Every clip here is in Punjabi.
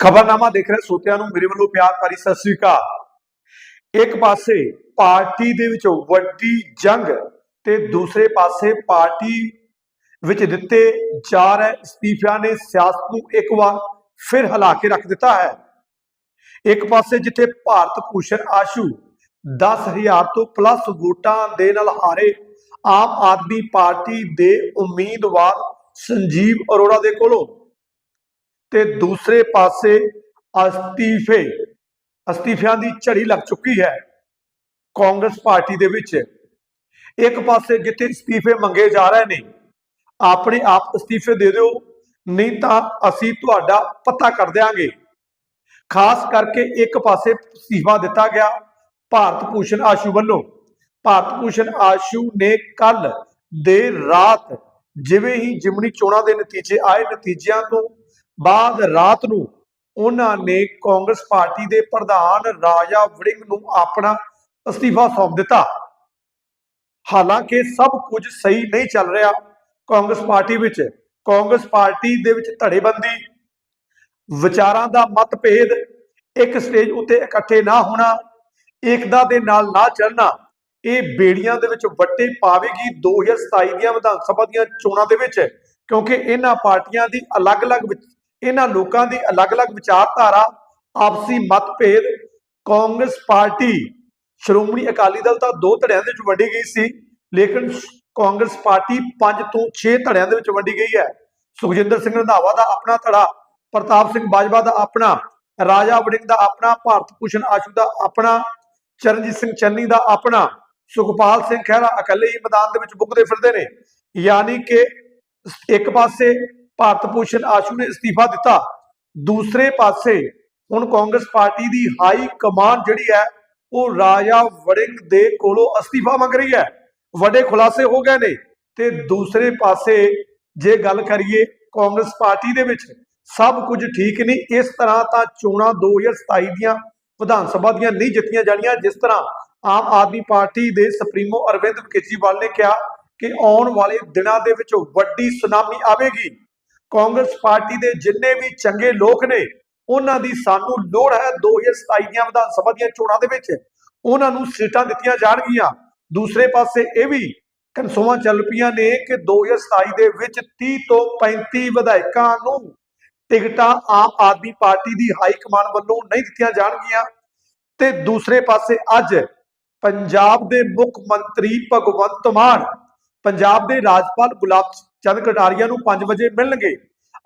ਖਬਰਨਾਮਾ ਦੇਖ ਰਹੇ ਸੋਤਿਆਂ ਨੂੰ ਮੇਰੇ ਵੱਲੋਂ ਪਿਆਰ ਭਰੀ ਸਤਿ ਸ੍ਰੀ ਅਕਾਲ। ਇੱਕ ਪਾਸੇ ਪਾਰਟੀ ਦੇ ਵਿੱਚੋਂ ਵੱਡੀ ਜੰਗ ਤੇ ਦੂਸਰੇ ਪਾਸੇ ਪਾਰਟੀ ਵਿੱਚ ਦਿੱਤੇ ਜਾ ਰਹੇ ਅਸਤੀਫਿਆਂ ਨੇ ਸਿਆਸਤ ਨੂੰ ਇੱਕ ਵਾਰ ਫਿਰ ਹਿਲਾ ਕੇ ਰੱਖ ਦਿੱਤਾ ਹੈ। ਇੱਕ ਪਾਸੇ ਜਿੱਥੇ ਭਾਰਤ ਭੂਸ਼ਣ ਆਸ਼ੂ 10000 ਤੋਂ ਪਲੱਸ ਵੋਟਾਂ ਦੇ ਨਾਲ ਹਾਰੇ ਆਮ ਆਦਮੀ ਪਾਰਟੀ ਦੇ ਉਮੀਦਵਾਰ ਸੰਜੀਵ ਅਰੋੜਾ ਦੇ ਕੋਲੋਂ ਤੇ ਦੂਸਰੇ ਪਾਸੇ ਅਸਤੀਫੇ, ਅਸਤੀਫਿਆਂ ਦੀ ਝੜੀ ਲੱਗ ਚੁੱਕੀ ਹੈ ਕਾਂਗਰਸ ਪਾਰਟੀ ਦੇ ਵਿੱਚ। ਇੱਕ ਪਾਸੇ ਜਿੱਥੇ ਅਸਤੀਫੇ ਮੰਗੇ ਜਾ ਰਹੇ ਨੇ, ਆਪਣੇ ਆਪ ਅਸਤੀਫੇ ਦੇ ਦਿਓ, ਨਹੀਂ ਤਾਂ ਅਸੀਂ ਤੁਹਾਡਾ ਪਤਾ ਕਰ ਦਿਆਂਗੇ। ਖਾਸ ਕਰਕੇ ਇੱਕ ਪਾਸੇ ਅਸਤੀਫਾ ਦਿੱਤਾ ਗਿਆ ਭਾਰਤ ਭੂਸ਼ਣ ਆਸ਼ੂ ਵੱਲੋਂ। ਭਾਰਤ ਭੂਸ਼ਣ ਆਸ਼ੂ ਨੇ ਕੱਲ ਦੇਰ ਰਾਤ ਜਿਵੇਂ ਹੀ ਜਿਮਨੀ ਚੋਣਾਂ ਦੇ ਨਤੀਜੇ ਆਏ, ਨਤੀਜਿਆਂ ਤੋਂ ਬਾਅਦ ਰਾਤ ਨੂੰ ਉਹਨਾਂ ਨੇ ਕਾਂਗਰਸ ਪਾਰਟੀ ਦੇ ਪ੍ਰਧਾਨ ਰਾਜਾ ਵੜਿੰਗ ਨੂੰ ਆਪਣਾ ਅਸਤੀਫਾ ਸੌਂਪ ਦਿੱਤਾ। ਹਾਲਾਂਕਿ ਸਭ ਕੁਝ ਸਹੀ ਨਹੀਂ ਚੱਲ ਰਿਹਾ ਕਾਂਗਰਸ ਪਾਰਟੀ ਵਿੱਚ। ਕਾਂਗਰਸ ਪਾਰਟੀ ਦੇ ਵਿੱਚ ਧੜੇਬੰਦੀ, ਵਿਚਾਰਾਂ ਦਾ ਮਤਭੇਦ, ਇੱਕ ਸਟੇਜ ਉੱਤੇ ਇਕੱਠੇ ਨਾ ਹੋਣਾ, ਏਕਤਾ ਦੇ ਨਾਲ ਨਾ ਚੱਲਣਾ, ਇਹ ਬੇੜੀਆਂ ਦੇ ਵਿੱਚ ਵੱਟੇ ਪਾਵੇਗੀ 2027 ਦੀਆਂ ਵਿਧਾਨ ਸਭਾ ਦੀਆਂ ਚੋਣਾਂ ਦੇ ਵਿੱਚ, ਕਿਉਂਕਿ ਇਹਨਾਂ ਪਾਰਟੀਆਂ ਦੀ ਅਲੱਗ-ਅਲੱਗ ਇਹਨਾਂ ਲੋਕਾਂ ਦੀ ਅਲੱਗ-ਅਲੱਗ ਵਿਚਾਰਧਾਰਾ, ਆਪਸੀ ਮਤਭੇਦ, ਕਾਂਗਰਸ ਪਾਰਟੀ, ਸ਼੍ਰੋਮਣੀ ਅਕਾਲੀ ਦਲ ਤਾਂ ਦੋ ਧੜਿਆਂ ਦੇ ਵਿੱਚ ਵੰਡੀ ਗਈ ਸੀ, ਲੇਕਿਨ ਕਾਂਗਰਸ ਪਾਰਟੀ 5 ਤੋਂ 6 ਧੜਿਆਂ ਦੇ ਵਿੱਚ ਵੰਡੀ ਗਈ ਹੈ। ਸੁਖਜਿੰਦਰ ਸਿੰਘ ਰੰਧਾਵਾ ਦਾ ਆਪਣਾ ਧੜਾ, ਪ੍ਰਤਾਪ ਸਿੰਘ ਬਾਜਵਾ ਦਾ ਆਪਣਾ, ਰਾਜਾ ਵੜਿੰਗ ਦਾ ਆਪਣਾ, ਭਾਰਤ ਭੂਸ਼ਣ ਆਸ਼ੂ ਦਾ ਆਪਣਾ, ਚਰਨਜੀਤ ਸਿੰਘ ਚੰਨੀ ਦਾ ਆਪਣਾ, ਸੁਖਪਾਲ ਸਿੰਘ ਖਹਿਰਾ ਇਕੱਲੇ ਹੀ ਮੈਦਾਨ ਦੇ ਵਿੱਚ ਬੁੱਕਦੇ ਫਿਰਦੇ ਨੇ। ਯਾਨੀ ਕਿ ਇੱਕ ਪਾਸੇ ਭਾਰਤ ਭੂਸ਼ਣ ਆਸ਼ੂ ਨੇ ਅਸਤੀਫਾ ਦਿੱਤਾ। ਦੂਸਰੇ ਪਾਸੇ ਹੁਣ ਕਾਂਗਰਸ ਪਾਰਟੀ ਦੀ ਹਾਈ ਕਮਾਂਡ ਜਿਹੜੀ ਹੈ, ਉਹ ਰਾਜਾ ਵੜਿੰਗ ਦੇ ਕੋਲੋਂ ਅਸਤੀਫਾ ਮੰਗ ਰਹੀ ਹੈ। ਵੱਡੇ ਖੁਲਾਸੇ ਹੋ ਗਏ ਨੇ ਤੇ ਦੂਸਰੇ ਪਾਸੇ ਜੇ ਗੱਲ ਕਰੀਏ ਕਾਂਗਰਸ ਪਾਰਟੀ ਦੇ ਵਿੱਚ, ਸਭ ਕੁਝ ਠੀਕ ਨਹੀਂ। ਇਸ ਤਰ੍ਹਾਂ ਤਾਂ ਚੋਣਾਂ 2027 ਦੀਆਂ ਵਿਧਾਨ ਸਭਾ ਦੀਆਂ ਨਹੀਂ ਜਿੱਤੀਆਂ ਜਾਣੀਆਂ, ਜਿਸ ਤਰ੍ਹਾਂ ਆਮ ਆਦਮੀ ਪਾਰਟੀ ਦੇ ਸੁਪਰੀਮੋ ਅਰਵਿੰਦ ਕੇਜਰੀਵਾਲ ਨੇ ਕਿਹਾ ਕਿ ਆਉਣ ਵਾਲੇ ਦਿਨਾਂ ਦੇ ਵਿੱਚ ਵੱਡੀ ਸੁਨਾਮੀ ਆਵੇਗੀ। ਕਾਂਗਰਸ ਪਾਰਟੀ ਦੇ ਜਿੰਨੇ ਵੀ ਚੰਗੇ ਲੋਕ ਨੇ, ਉਹਨਾਂ ਦੀ ਸਾਨੂੰ ਲੋੜ ਹੈ 2027 ਦੀਆਂ ਵਿਧਾਨ ਸਭਾ ਦੀਆਂ ਚੋਣਾਂ ਦੇ ਵਿੱਚ। ਉਹਨਾਂ ਨੂੰ ਸੀਟਾਂ ਦਿੱਤੀਆਂ ਜਾਣਗੀਆਂ। ਦੂਸਰੇ ਪਾਸੇ ਇਹ ਵੀ ਕਨਸੋਆਂ ਚੱਲ ਪਈਆਂ ਨੇ ਕਿ 2027 ਦੇ ਵਿੱਚ 30 ਤੋਂ 35 ਵਿਧਾਇਕਾਂ ਨੂੰ ਟਿਕਟਾਂ ਆਮ ਆਦਮੀ ਪਾਰਟੀ ਦੀ ਹਾਈ ਕਮਾਨ ਵੱਲੋਂ ਨਹੀਂ ਦਿੱਤੀਆਂ ਜਾਣਗੀਆਂ। ਤੇ ਦੂਸਰੇ ਪਾਸੇ ਅੱਜ ਪੰਜਾਬ ਦੇ ਮੁੱਖ ਮੰਤਰੀ ਭਗਵੰਤ ਮਾਨ ਪੰਜਾਬ ਦੇ ਰਾਜਪਾਲ ਗੁਲਾਬ ਚੰਦ ਕਟਾਰੀਆ ਨੂੰ 5 ਵਜੇ ਮਿਲਣਗੇ।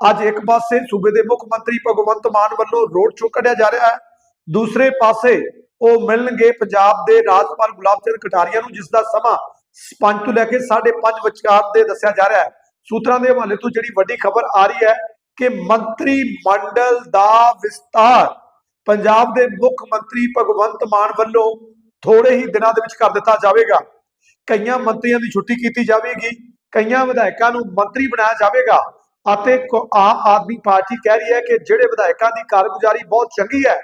ਅੱਜ ਇੱਕ ਪਾਸੇ ਸੂਬੇ ਦੇ ਮੁੱਖ ਮੰਤਰੀ ਭਗਵੰਤ ਮਾਨ ਵੱਲੋਂ ਰੋਡ ਸ਼ੋਅ ਕੱਢਿਆ ਜਾ ਰਿਹਾ ਹੈ। ਦੂਸਰੇ ਪਾਸੇ ਉਹ ਮਿਲਣਗੇ ਪੰਜਾਬ ਦੇ ਰਾਜਪਾਲ ਗੁਲਾਬ ਚੰਦ ਕਟਾਰੀਆ ਨੂੰ, ਜਿਸ ਦਾ ਸਮਾਂ 5 ਤੋਂ ਲੈ ਕੇ 5:30 ਵਿਚਕਾਰ ਦੇ ਦੱਸਿਆ ਜਾ ਰਿਹਾ ਹੈ। ਸੂਤਰਾਂ ਦੇ ਹਵਾਲੇ ਤੋਂ ਜਿਹੜੀ ਵੱਡੀ ਖਬਰ ਆ ਰਹੀ ਹੈ ਕਿ ਮੰਤਰੀ ਮੰਡਲ ਦਾ ਵਿਸਤਾਰ ਪੰਜਾਬ ਦੇ ਮੁੱਖ ਮੰਤਰੀ ਭਗਵੰਤ ਮਾਨ ਵੱਲੋਂ ਥੋੜੇ ਹੀ ਦਿਨਾਂ ਦੇ ਵਿੱਚ ਕਰ ਦਿੱਤਾ ਜਾਵੇਗਾ। ਕਈਆਂ ਮੰਤਰੀਆਂ ਦੀ ਛੁੱਟੀ ਕੀਤੀ ਜਾਵੇਗੀ, ਕਈਆਂ ਵਿਧਾਇਕਾਂ ਨੂੰ ਮੰਤਰੀ ਬਣਾਇਆ ਜਾਵੇਗਾ ਅਤੇ ਆਮ ਆਦਮੀ ਪਾਰਟੀ ਕਹਿ ਰਹੀ ਹੈ ਕਿ ਜਿਹੜੇ ਵਿਧਾਇਕਾਂ ਦੀ ਕਾਰਗੁਜ਼ਾਰੀ ਬਹੁਤ ਚੰਗੀ ਹੈ,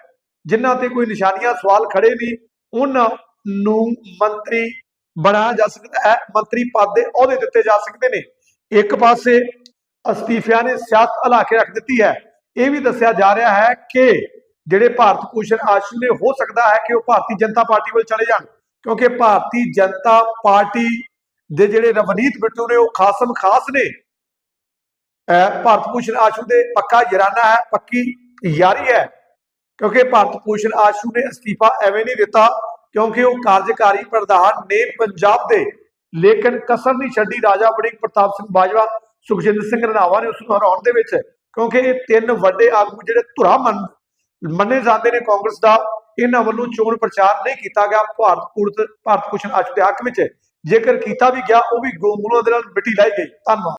ਜਿਨ੍ਹਾਂ ਤੇ ਕੋਈ ਨਿਸ਼ਾਨੀਆਂ ਸਵਾਲ ਖੜੇ ਨਹੀਂ, ਉਹਨਾਂ ਨੂੰ ਮੰਤਰੀ ਬਣਾਇਆ ਜਾ ਸਕਦਾ ਹੈ, ਮੰਤਰੀ ਪਦ ਦੇ ਅਹੁਦੇ ਦਿੱਤੇ ਜਾ ਸਕਦੇ ਨੇ। ਇੱਕ ਪਾਸੇ ਅਸਤੀਫਿਆਂ ਨੇ ਸਿਆਸਤ ਹਲਾ ਕੇ ਰੱਖ ਦਿੱਤੀ ਹੈ। ਇਹ ਵੀ ਦੱਸਿਆ ਜਾ ਰਿਹਾ ਹੈ ਕਿ ਜਿਹੜੇ ਭਾਰਤ ਭੂਸ਼ਣ ਆਸ਼ੂ ਨੇ, ਹੋ ਸਕਦਾ ਹੈ ਕਿ ਉਹ ਭਾਰਤੀ ਜਨਤਾ ਪਾਰਟੀ ਵੱਲ ਚਲੇ ਜਾਣ। ਕਿਉਂਕਿ ਭਾਰਤੀ ਜਨਤਾ ਪਾਰਟੀ ਦੇ ਜਿਹੜੇ ਰਵਨੀਤ ਬਿੱਟੂ ਨੇ, ਉਹ ਖਾਸਮ ਖਾਸ ਨੇ। ਭਾਰਤ ਭੂਸ਼ਣ ਆਸ਼ੂ ਦੇ ਪੱਕਾ ਯਾਰਾਨਾ ਹੈ, ਪੱਕੀ ਯਾਰੀ ਹੈ। ਕਿਉਂਕਿ ਭਾਰਤ ਭੂਸ਼ਣ ਆਸ਼ੂ ਨੇ ਅਸਤੀਫਾ ਐਵੇਂ ਨਹੀਂ ਦਿੱਤਾ, ਕਿਉਂਕਿ ਉਹ ਕਾਰਜਕਾਰੀ ਪ੍ਰਧਾਨ ਨੇ ਪੰਜਾਬ ਦੇ। ਲੇਕਿਨ ਕਸਰ ਨਹੀਂ ਛੱਡੀ ਰਾਜਾ ਵੜਿੰਗ ਪ੍ਰਤਾਪ ਸਿੰਘ ਬਾਜਵਾ, ਸੁਖਜਿੰਦਰ ਸਿੰਘ ਰੰਧਾਵਾ ਨੇ ਉਸ ਨੂੰ ਹਰਾਉਣ ਦੇ ਵਿੱਚ। ਕਿਉਂਕਿ ਇਹ ਤਿੰਨ ਵੱਡੇ ਆਗੂ ਜਿਹੜੇ ਧੁਰਾ ਮੰਨ, ਮੰਨੇ ਜਾਂਦੇ ਨੇ ਕਾਂਗਰਸ ਦਾ ਇਹਨਾਂ ਵੱਲੋਂ ਚੋਣ ਪ੍ਰਚਾਰ ਨਹੀਂ ਕੀਤਾ ਗਿਆ। ਭਾਰਤ ਪੂਰਤ ਭਾਰਤ ਭੂਸ਼ਣ ਅੱਜ ਦੇ ਹੱਕ ਵਿੱਚ। ਜੇਕਰ ਕੀਤਾ ਵੀ ਗਿਆ, ਉਹ ਵੀ ਗੋਮੂਲਾਂ ਦੇ ਨਾਲ ਮਿੱਟੀ ਲਾਈ ਗਈ। ਧੰਨਵਾਦ।